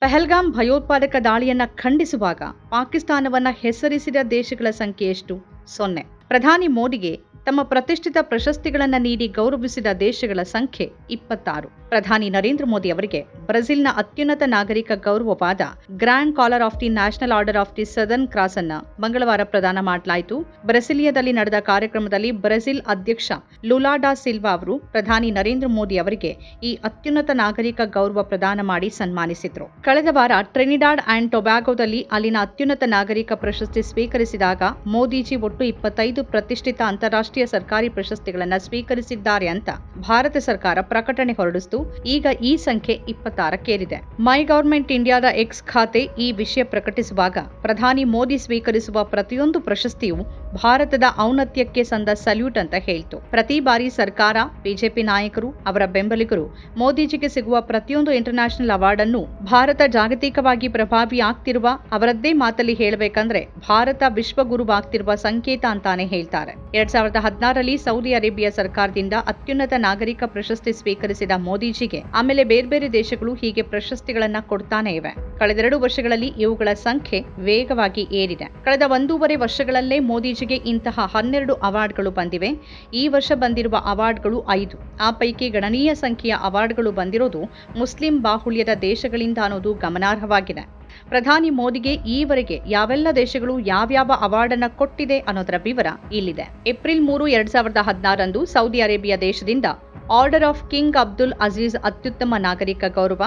ಪಹಲ್ಗಾಮ್ ಭಯೋತ್ಪಾದಕ ದಾಳಿಯನ್ನ ಖಂಡಿಸುವಾಗ ಪಾಕಿಸ್ತಾನವನ್ನ ಹೆಸರಿಸಿದ ದೇಶಗಳ ಸಂಖ್ಯೆ ಎಷ್ಟು? ಸೊನ್ನೆ. ಪ್ರಧಾನಿ ಮೋದಿಗೆ ತಮ್ಮ ಪ್ರತಿಷ್ಠಿತ ಪ್ರಶಸ್ತಿಗಳನ್ನು ನೀಡಿ ಗೌರವಿಸಿದ ದೇಶಗಳ ಸಂಖ್ಯೆ ಇಪ್ಪತ್ತಾರು. ಪ್ರಧಾನಿ ನರೇಂದ್ರ ಮೋದಿ ಅವರಿಗೆ ಬ್ರೆಜಿಲ್ನ ಅತ್ಯುನ್ನತ ನಾಗರಿಕ ಗೌರವವಾದ grand collar of the national order of the southern cross ಅನ್ನ ಮಂಗಳವಾರ ಪ್ರದಾನ ಮಾಡಲಾಯಿತು. ಬ್ರೆಸಿಲಿಯಾದಲ್ಲಿ ನಡೆದ ಕಾರ್ಯಕ್ರಮದಲ್ಲಿ ಬ್ರೆಜಿಲ್ ಅಧ್ಯಕ್ಷ ಲುಲಾಡಾ ಸಿಲ್ವಾ ಅವರು ಪ್ರಧಾನಿ ನರೇಂದ್ರ ಮೋದಿ ಅವರಿಗೆ ಈ ಅತ್ಯುನ್ನತ ನಾಗರಿಕ ಗೌರವ ಪ್ರದಾನ ಮಾಡಿ ಸನ್ಮಾನಿಸಿದರು. ಕಳೆದ ವಾರ ಟ್ರೆನಿಡಾಡ್ ಅಂಡ್ ಟೊಬ್ಯಾಗೋದಲ್ಲಿ ಅಲ್ಲಿನ ಅತ್ಯುನ್ನತ ನಾಗರಿಕ ಪ್ರಶಸ್ತಿ ಸ್ವೀಕರಿಸಿದಾಗ ಮೋದಿಜಿ ಒಟ್ಟು ಇಪ್ಪತ್ತೈದು ಪ್ರತಿಷ್ಠಿತ ಅಂತಾರಾಷ್ಟ್ರೀಯ ಸರ್ಕಾರಿ ಪ್ರಶಸ್ತಿಗಳನ್ನು ಸ್ವೀಕರಿಸಿದ್ದಾರೆ ಅಂತ ಭಾರತ ಸರ್ಕಾರ ಪ್ರಕಟಣೆ ಹೊರಡಿಸಿತು. ಈಗ ಈ ಸಂಖ್ಯೆ ಇಪ್ಪತ್ತಾರಕ್ಕೇರಿದೆ ಮೈ ಗವರ್ಮೆಂಟ್ ಇಂಡಿಯಾದ ಎಕ್ಸ್ ಖಾತೆ ಈ ವಿಷಯ ಪ್ರಕಟಿಸುವಾಗ ಪ್ರಧಾನಿ ಮೋದಿ ಸ್ವೀಕರಿಸುವ ಪ್ರತಿಯೊಂದು ಪ್ರಶಸ್ತಿಯು ಭಾರತದ ಔನ್ನತ್ಯಕ್ಕೆ ಸಂದ ಸಲ್ಯೂಟ್ ಅಂತ ಹೇಳ್ತು. ಪ್ರತಿ ಬಾರಿ ಸರ್ಕಾರ, ಬಿಜೆಪಿ ನಾಯಕರು, ಅವರ ಬೆಂಬಲಿಗರು ಮೋದಿಜಿಗೆ ಸಿಗುವ ಪ್ರತಿಯೊಂದು ಇಂಟರ್ನ್ಯಾಷನಲ್ ಅವಾರ್ಡ್ ಅನ್ನು ಭಾರತ ಜಾಗತಿಕವಾಗಿ ಪ್ರಭಾವಿ ಆಗ್ತಿರುವ ಅವರದ್ದೇ ಮಾತಲ್ಲಿ ಹೇಳಬೇಕಂದ್ರೆ ಭಾರತ ವಿಶ್ವಗುರುವಾಗ್ತಿರುವ ಸಂಕೇತ ಅಂತಾನೆ ಹೇಳ್ತಾರೆ. ಎರಡ್ ಸಾವಿರದ ಹದಿನಾರರಲ್ಲಿ ಸೌದಿ ಅರೇಬಿಯಾ ಸರ್ಕಾರದಿಂದ ಅತ್ಯುನ್ನತ ನಾಗರಿಕ ಪ್ರಶಸ್ತಿ ಸ್ವೀಕರಿಸಿದ ಮೋದಿಜಿಗೆ ಆಮೇಲೆ ಬೇರೆ ಬೇರೆ ದೇಶಗಳು ಹೀಗೆ ಪ್ರಶಸ್ತಿಗಳನ್ನ ಕೊಡ್ತಾನೆ ಇವೆ. ಕಳೆದೆರಡು ವರ್ಷಗಳಲ್ಲಿ ಇವುಗಳ ಸಂಖ್ಯೆ ವೇಗವಾಗಿ ಏರಿದೆ. ಕಳೆದ ಒಂದೂವರೆ ವರ್ಷಗಳಲ್ಲೇ ಮೋದಿಜಿಗೆ ಇಂತಹ ಹನ್ನೆರಡು ಅವಾರ್ಡ್ಗಳು ಬಂದಿವೆ. ಈ ವರ್ಷ ಬಂದಿರುವ ಅವಾರ್ಡ್ಗಳು ಐದು. ಆ ಪೈಕಿ ಗಣನೀಯ ಸಂಖ್ಯೆಯ ಅವಾರ್ಡ್ಗಳು ಬಂದಿರೋದು ಮುಸ್ಲಿಂ ಬಾಹುಳ್ಯದ ದೇಶಗಳಿಂದ ಅನ್ನೋದು ಗಮನಾರ್ಹವಾಗಿದೆ. ಪ್ರಧಾನಿ ಮೋದಿಗೆ ಈವರೆಗೆ ಯಾವೆಲ್ಲ ದೇಶಗಳು ಯಾವ್ಯಾವ ಅವಾರ್ಡ್ ಅನ್ನ ಕೊಟ್ಟಿದೆ ಅನ್ನೋದರ ವಿವರ ಇಲ್ಲಿದೆ. ಏಪ್ರಿಲ್ ಮೂರು, ಎರಡ್ ಸಾವಿರದ ಹದಿನಾರರಂದು ಸೌದಿ ಅರೇಬಿಯಾ ದೇಶದಿಂದ order of King Abdul Aziz ಅತ್ಯುತ್ತಮ ನಾಗರಿಕ ಗೌರವ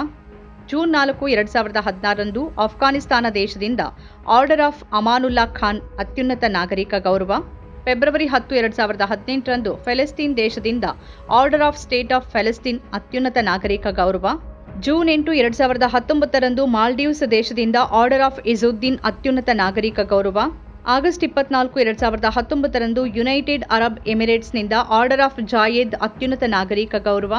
ಜೂನ್ ನಾಲ್ಕು, ಎರಡ್ ಸಾವಿರದ ಹದಿನಾರರಂದು ಆಫ್ಘಾನಿಸ್ತಾನ ದೇಶದಿಂದ ಆರ್ಡರ್ ಆಫ್ ಅಮಾನುಲ್ಲಾ ಖಾನ್ ಅತ್ಯುನ್ನತ ನಾಗರಿಕ ಗೌರವ. ಫೆಬ್ರವರಿ ಹತ್ತು, ಎರಡ್ ಸಾವಿರದ ಹದಿನೆಂಟರಂದು ಫೆಲೆಸ್ತೀನ್ ದೇಶದಿಂದ order of state of Palestine ಅತ್ಯುನ್ನತ ನಾಗರಿಕ ಗೌರವ. ಜೂನ್ ಎಂಟು, ಎರಡ್ ಸಾವಿರದ ಹತ್ತೊಂಬತ್ತರಂದು ಮಾಲ್ಡೀವ್ಸ್ ದೇಶದಿಂದ ಆರ್ಡರ್ ಆಫ್ ಇಜುದ್ದೀನ್ ಅತ್ಯುನ್ನತ ನಾಗರಿಕ ಗೌರವ. ಆಗಸ್ಟ್ ಇಪ್ಪತ್ನಾಲ್ಕು, ಎರಡ್ ಸಾವಿರದ ಹತ್ತೊಂಬತ್ತರಂದು ಯುನೈಟೆಡ್ ಅರಬ್ ಎಮಿರೇಟ್ಸ್ನಿಂದ ಆರ್ಡರ್ ಆಫ್ ಜಾಯೇದ್ ಅತ್ಯುನ್ನತ ನಾಗರಿಕ ಗೌರವ.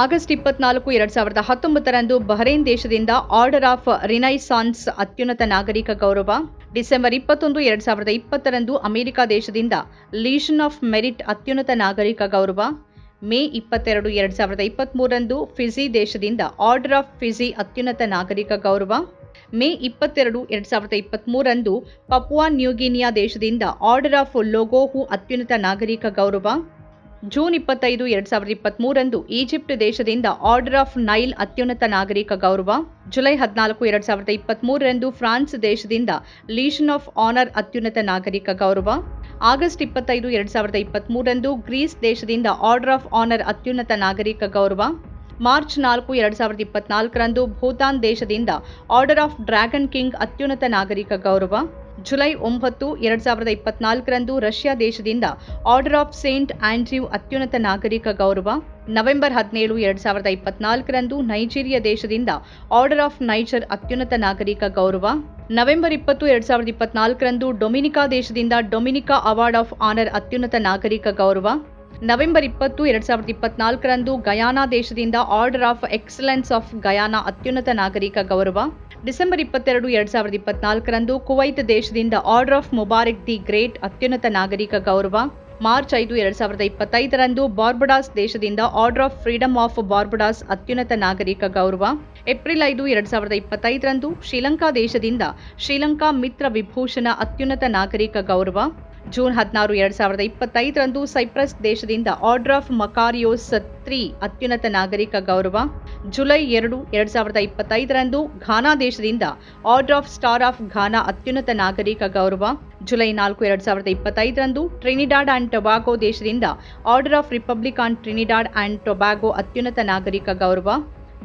ಆಗಸ್ಟ್ ಇಪ್ಪತ್ನಾಲ್ಕು, ಎರಡ್ ಸಾವಿರದ ಹತ್ತೊಂಬತ್ತರಂದು ಬಹರೇನ್ ದೇಶದಿಂದ ಆರ್ಡರ್ ಆಫ್ ರಿನೈಸಾನ್ಸ್ ಅತ್ಯುನ್ನತ ನಾಗರಿಕ ಗೌರವ. ಡಿಸೆಂಬರ್ ಇಪ್ಪತ್ತೊಂದು, ಎರಡ್ ಸಾವಿರದ ಇಪ್ಪತ್ತರಂದು ಅಮೆರಿಕ ದೇಶದಿಂದ ಲೀಷನ್ ಆಫ್ ಮೆರಿಟ್ ಅತ್ಯುನ್ನತ ನಾಗರಿಕ ಗೌರವ. ಮೇ ಇಪ್ಪತ್ತೆರಡು, ಎರಡ್ ಸಾವಿರದ ಇಪ್ಪತ್ತ್ಮೂರರಂದು ಫಿಜಿ ದೇಶದಿಂದ ಆರ್ಡರ್ ಆಫ್ ಫಿಜಿ ಅತ್ಯುನ್ನತ ನಾಗರಿಕ ಗೌರವ. ಮೇ ಇಪ್ಪತ್ತೆರಡು, ಎರಡ್ ಸಾವಿರದ ಇಪ್ಪತ್ತ್ಮೂರರಂದು ಪಪುವಾ ನ್ಯೂಗಿನಿಯಾ ದೇಶದಿಂದ ಆರ್ಡರ್ ಆಫ್ ಲೋಗೋಹು ಅತ್ಯುನ್ನತ ನಾಗರಿಕ ಗೌರವ. ಜೂನ್ ಇಪ್ಪತ್ತೈದು, ಎರಡ್ ಸಾವಿರದ ಇಪ್ಪತ್ತ್ಮೂರರಂದು ಈಜಿಪ್ಟ್ ದೇಶದಿಂದ ಆರ್ಡರ್ ಆಫ್ ನೈಲ್ ಅತ್ಯುನ್ನತ ನಾಗರಿಕ ಗೌರವ. ಜುಲೈ ಹದಿನಾಲ್ಕು, ಎರಡ್ ಸಾವಿರದ ಇಪ್ಪತ್ತ್ಮೂರರಂದು ಫ್ರಾನ್ಸ್ ದೇಶದಿಂದ ಲೀಷನ್ ಆಫ್ ಆನರ್ ಅತ್ಯುನ್ನತ ನಾಗರಿಕ ಗೌರವ. ಆಗಸ್ಟ್ ಇಪ್ಪತ್ತೈದು, ಎರಡ್ ಸಾವಿರದ ಇಪ್ಪತ್ತ್ಮೂರರಂದು ಗ್ರೀಸ್ ದೇಶದಿಂದ ಆರ್ಡರ್ ಆಫ್ ಆನರ್ ಅತ್ಯುನ್ನತ ನಾಗರಿಕ ಗೌರವ. ಮಾರ್ಚ್ ನಾಲ್ಕು, ಎರಡ್ ಸಾವಿರದ ಇಪ್ಪತ್ನಾಲ್ಕರಂದು ಭೂತಾನ್ ದೇಶದಿಂದ ಆರ್ಡರ್ ಆಫ್ ಡ್ರ್ಯಾಗನ್ ಕಿಂಗ್ ಅತ್ಯುನ್ನತ ನಾಗರಿಕ ಗೌರವ. ಜುಲೈ ಒಂಬತ್ತು, ಎರಡ್ ಸಾವಿರದ ಇಪ್ಪತ್ನಾಲ್ಕರಂದು ರಷ್ಯಾ ದೇಶದಿಂದ ಆರ್ಡರ್ ಆಫ್ ಸೇಂಟ್ ಆಂಡ್ರ್ಯೂ ಅತ್ಯುನ್ನತ ನಾಗರಿಕ ಗೌರವ. ನವೆಂಬರ್ ಹದಿನೇಳು, ಎರಡ್ ಸಾವಿರದ ಇಪ್ಪತ್ನಾಲ್ಕರಂದು ನೈಜೀರಿಯಾ ದೇಶದಿಂದ ಆರ್ಡರ್ ಆಫ್ ನೈಜರ್ ಅತ್ಯುನ್ನತ ನಾಗರಿಕ ಗೌರವ. ನವೆಂಬರ್ ಇಪ್ಪತ್ತು, ಎರಡ್ ಸಾವಿರದ ಇಪ್ಪತ್ನಾಲ್ಕರಂದು ಡೊಮಿನಿಕಾ ದೇಶದಿಂದ ಡೊಮಿನಿಕಾ ಅವಾರ್ಡ್ ಆಫ್ ಆನರ್ ಅತ್ಯುನ್ನತ ನಾಗರಿಕ ಗೌರವ. ನವೆಂಬರ್ ಇಪ್ಪತ್ತು, ಎರಡ್ ಸಾವಿರದ ಇಪ್ಪತ್ನಾಲ್ಕರಂದು ಗಯಾನಾ ದೇಶದಿಂದ order of excellence of Guyana ಅತ್ಯುನ್ನತ ನಾಗರಿಕ ಗೌರವ. ಡಿಸೆಂಬರ್ ಇಪ್ಪತ್ತೆರಡು ಎರಡ್ ಸಾವಿರದ ಇಪ್ಪತ್ನಾಲ್ಕರಂದು ಕುವೈತ್ ದೇಶದಿಂದ order of Mubarak the great ಅತ್ಯುನ್ನತ ನಾಗರಿಕ ಗೌರವ, ಮಾರ್ಚ್ ಐದು ಎರಡ್ ಸಾವಿರದ ಇಪ್ಪತ್ತೈದರಂದು ಬಾರ್ಬಡಾಸ್ ದೇಶದಿಂದ order of freedom of Barbados ಅತ್ಯುನ್ನತ ನಾಗರಿಕ ಗೌರವ, ಏಪ್ರಿಲ್ ಐದು ಎರಡ್ ಸಾವಿರದ ಇಪ್ಪತ್ತೈದರಂದು ಶ್ರೀಲಂಕಾ ದೇಶದಿಂದ ಶ್ರೀಲಂಕಾ ಮಿತ್ರ ವಿಭೂಷಣ ಅತ್ಯುನ್ನತ ನಾಗರಿಕ ಗೌರವ ಜೂನ್ ಹದಿನಾರು, ಎರಡ್ ಸಾವಿರದ ಇಪ್ಪತ್ತೈದರಂದು ಸೈಪ್ರಸ್ ದೇಶದಿಂದ ಆರ್ಡರ್ ಆಫ್ ಮಕಾರಿಯೋಸ್ ತ್ರೀ ಅತ್ಯುನ್ನತ ನಾಗರಿಕ ಗೌರವ. ಜುಲೈ ಎರಡು, ಎರಡ್ ಸಾವಿರದ ಇಪ್ಪತ್ತೈದರಂದು ಘಾನಾ ದೇಶದಿಂದ order of star of Ghana ಅತ್ಯುನ್ನತ ನಾಗರಿಕ ಗೌರವ. ಜುಲೈ ನಾಲ್ಕು, ಎರಡ್ ಸಾವಿರದ ಇಪ್ಪತ್ತೈದರಂದು ಟ್ರಿನಿಡಾಡ್ ಆ್ಯಂಡ್ ಟೊಬಾಗೋ ದೇಶದಿಂದ order of republic on Trinidad and Tobago ಅತ್ಯುನ್ನತ ನಾಗರಿಕ ಗೌರವ.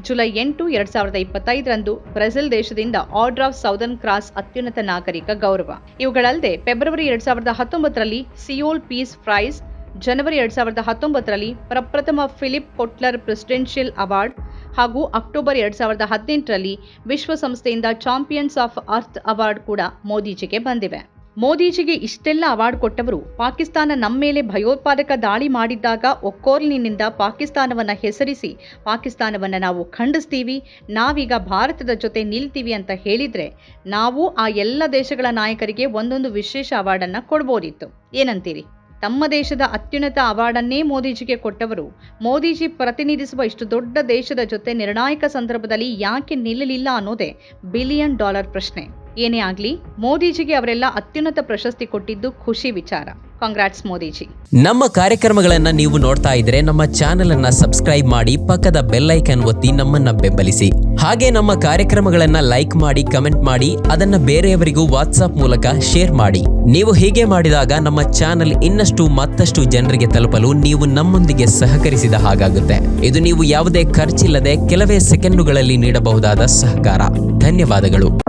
ಜುಲೈ ಎಂಟು, ಎರಡ್ ಸಾವಿರದ ಇಪ್ಪತ್ತೈದರಂದು ಬ್ರೆಜಿಲ್ ದೇಶದಿಂದ ಆರ್ಡರ್ ಆಫ್ ಸೌದರ್ನ್ ಕ್ರಾಸ್ ಅತ್ಯುನ್ನತ ನಾಗರಿಕ ಗೌರವ. ಇವುಗಳಲ್ಲದೆ, ಫೆಬ್ರವರಿ ಎರಡ್ ಸಾವಿರದ ಹತ್ತೊಂಬತ್ತರಲ್ಲಿ ಸಿಯೋಲ್ ಪೀಸ್ ಪ್ರೈಸ್ ಜನವರಿ ಎರಡ್ ಸಾವಿರದ ಹತ್ತೊಂಬತ್ತರಲ್ಲಿ ಪ್ರಪ್ರಥಮ ಫಿಲಿಪ್ ಕೊಟ್ಲರ್ ಪ್ರೆಸಿಡೆನ್ಷಿಯಲ್ ಅವಾರ್ಡ್ ಹಾಗೂ ಅಕ್ಟೋಬರ್ ಎರಡ್ ಸಾವಿರದ ಹದಿನೆಂಟರಲ್ಲಿ ವಿಶ್ವಸಂಸ್ಥೆಯಿಂದ ಚಾಂಪಿಯನ್ಸ್ ಆಫ್ ಅರ್ತ್ ಅವಾರ್ಡ್ ಕೂಡ ಮೋದಿಜಿಗೆ ಬಂದಿವೆ. ಮೋದಿಜಿಗೆ ಇಷ್ಟೆಲ್ಲ ಅವಾರ್ಡ್ ಕೊಟ್ಟವರು ಪಾಕಿಸ್ತಾನ ನಮ್ಮ ಮೇಲೆ ಭಯೋತ್ಪಾದಕ ದಾಳಿ ಮಾಡಿದ್ದಾಗ ಒಕ್ಕೋರ್ಲಿನಿಂದ ಪಾಕಿಸ್ತಾನವನ್ನು ಹೆಸರಿಸಿ, ಪಾಕಿಸ್ತಾನವನ್ನು ನಾವು ಖಂಡಿಸ್ತೀವಿ, ನಾವೀಗ ಭಾರತದ ಜೊತೆ ನಿಲ್ತೀವಿ ಅಂತ ಹೇಳಿದರೆ ನಾವು ಆ ಎಲ್ಲ ದೇಶಗಳ ನಾಯಕರಿಗೆ ಒಂದೊಂದು ವಿಶೇಷ ಅವಾರ್ಡನ್ನು ಕೊಡ್ಬೋದಿತ್ತು. ಏನಂತೀರಿ? ತಮ್ಮ ದೇಶದ ಅತ್ಯುನ್ನತ ಅವಾರ್ಡನ್ನೇ ಮೋದಿಜಿಗೆ ಕೊಟ್ಟವರು, ಮೋದಿಜಿ ಪ್ರತಿನಿಧಿಸುವ ಇಷ್ಟು ದೊಡ್ಡ ದೇಶದ ಜೊತೆ ನಿರ್ಣಾಯಕ ಸಂದರ್ಭದಲ್ಲಿ ಯಾಕೆ ನಿಲ್ಲಲಿಲ್ಲ ಅನ್ನೋದೇ ಬಿಲಿಯನ್ ಡಾಲರ್ ಪ್ರಶ್ನೆ. ಏನೇ ಆಗಲಿ, ಮೋದಿಜಿಗೆ ಅವರೆಲ್ಲ ಅತ್ಯುನ್ನತ ಪ್ರಶಸ್ತಿ ಕೊಟ್ಟಿದ್ದು ಖುಷಿ ವಿಚಾರ. ಕಾಂಗ್ರಾಟ್ಸ್ ಮೋದಿಜಿ. ನಮ್ಮ ಕಾರ್ಯಕ್ರಮಗಳನ್ನ ನೀವು ನೋಡ್ತಾ ಇದ್ರೆ ನಮ್ಮ ಚಾನೆಲ್ ಅನ್ನ ಸಬ್ಸ್ಕ್ರೈಬ್ ಮಾಡಿ ಪಕ್ಕದ ಬೆಲ್ ಒತ್ತಿ ನಮ್ಮನ್ನ ಬೆಂಬಲಿಸಿ. ಹಾಗೆ ನಮ್ಮ ಕಾರ್ಯಕ್ರಮಗಳನ್ನ ಲೈಕ್ ಮಾಡಿ, ಕಮೆಂಟ್ ಮಾಡಿ, ಅದನ್ನ ಬೇರೆಯವರಿಗೂ ವಾಟ್ಸ್ಆಪ್ ಮೂಲಕ ಶೇರ್ ಮಾಡಿ. ನೀವು ಹೀಗೆ ಮಾಡಿದಾಗ ನಮ್ಮ ಚಾನೆಲ್ ಇನ್ನಷ್ಟು ಮತ್ತಷ್ಟು ಜನರಿಗೆ ತಲುಪಲು ನೀವು ನಮ್ಮೊಂದಿಗೆ ಸಹಕರಿಸಿದ ಹಾಗಾಗುತ್ತೆ. ಇದು ನೀವು ಯಾವುದೇ ಖರ್ಚಿಲ್ಲದೆ ಕೆಲವೇ ಸೆಕೆಂಡುಗಳಲ್ಲಿ ನೀಡಬಹುದಾದ ಸಹಕಾರ. ಧನ್ಯವಾದಗಳು.